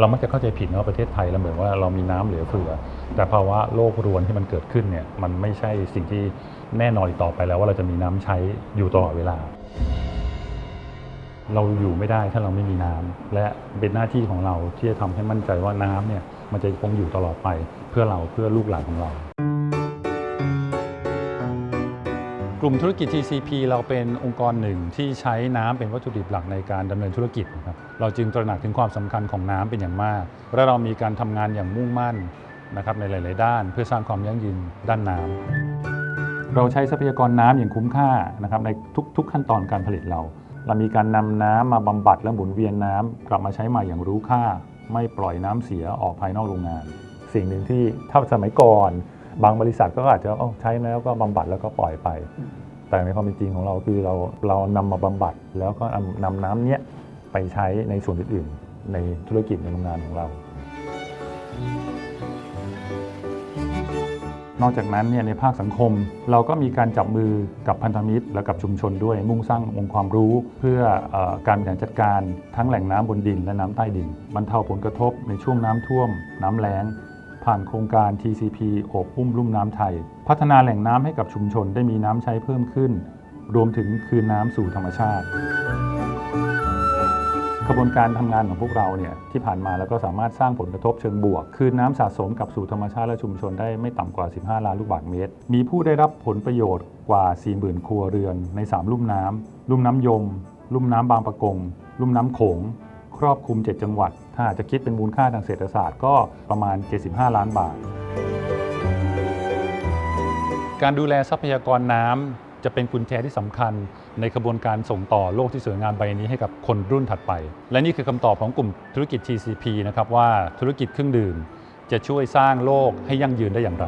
เรามักจะเข้าใจผิดนะว่าประเทศไทยเราเหมือนว่าเรามีน้ำเหลือเฟือ แต่ภาวะโลกรวนที่มันเกิดขึ้นเนี่ยมันไม่ใช่สิ่งที่แน่นอนต่อไปแล้วว่าเราจะมีน้ำใช้อยู่ตลอดเวลา เราอยู่ไม่ได้ถ้าเราไม่มีน้ำและเป็นหน้าที่ของเราที่จะทำให้มั่นใจว่าน้ำเนี่ยมันจะคงอยู่ตลอดไปเพื่อเราเพื่อลูกหลานของเรา กลุ่มธุรกิจ TCP เราเป็นองค์กรหนึ่งที่ใช้น้ำเป็นวัตถุดิบหลักในการดำเนินธุรกิจนะครับเราจึงตระหนักถึงความสำคัญของน้ำเป็นอย่างมาก และเรามีการทำงานอย่างมุ่งมั่นนะครับในหลาย ๆ ด้าน เพื่อสร้างความยั่งยืนด้านน้ำเราใช้ทรัพยากรน้ำอย่างคุ้มค่านะครับในทุก ๆ ขั้นตอนการผลิตเรา เรามีการนำน้ำมาบำบัดและหมุนเวียนน้ำกลับมาใช้ใหม่อย่างรู้ค่า ไม่ปล่อยน้ำเสียออกภายนอกโรงงาน สิ่งหนึ่งที่ถ้าสมัยก่อน บางบริษัทก็อาจจะเอ้าใช้แล้วก็บำบัดแล้วก็ปล่อยไป แต่ในความเป็นจริงของเราคือเราเรานำมาบำบัดแล้วก็นำนำน้ำเนี้ยไปใช้ในส่วนอื่นๆ ในธุรกิจในโรงงานของเรา นอกจากนั้นเนี่ยในภาคสังคม เราก็มีการจับมือกับพันธมิตร และกับชุมชนด้วยมุ่งสร้างองค์ความรู้เพื่อเออการบริหารจัดการทั้งแหล่งน้ำบนดินและน้ำใต้ดินบรรเทาผลกระทบในช่วงน้ำท่วม น้ำแล้ง ผ่านโครงการ TCP โอบอุ้มลุ่มน้ำไทย พัฒนาแหล่งน้ำให้กับชุมชนได้มีน้ำใช้เพิ่มขึ้น รวมถึงคืนน้ำสู่ธรรมชาติกระบวนการทำงานของพวกเราเนี่ยที่ผ่านมาแล้วก็สามารถสร้างผลกระทบเชิงบวก คืนน้ำสะสมกับสู่ธรรมชาติและชุมชนได้ไม่ต่ำกว่า 15 ล้านลูกบาศก์เมตร มีผู้ได้รับผลประโยชน์กว่า 40,000 ครัวเรือนใน 3 ลุ่มน้ำลุ่มน้ำยม ลุ่มน้ำบางปะกง ลุ่มน้ำโขง ครอบคลุม 7 จังหวัด ถ้าจะคิดเป็นมูลค่าทางเศรษฐศาสตร์ก็ประมาณ 75 ล้านบาท การดูแลทรัพยากรน้ำจะเป็นกุญแจที่สำคัญ ในกระบวนการส่งต่อโลกที่สวยงามใบนี้ให้กับคนรุ่นถัดไป และนี่คือคำตอบของกลุ่มธุรกิจ TCP นะครับว่าธุรกิจเครื่องดื่ม จะช่วยสร้างโลกให้ยั่งยืนได้อย่างไร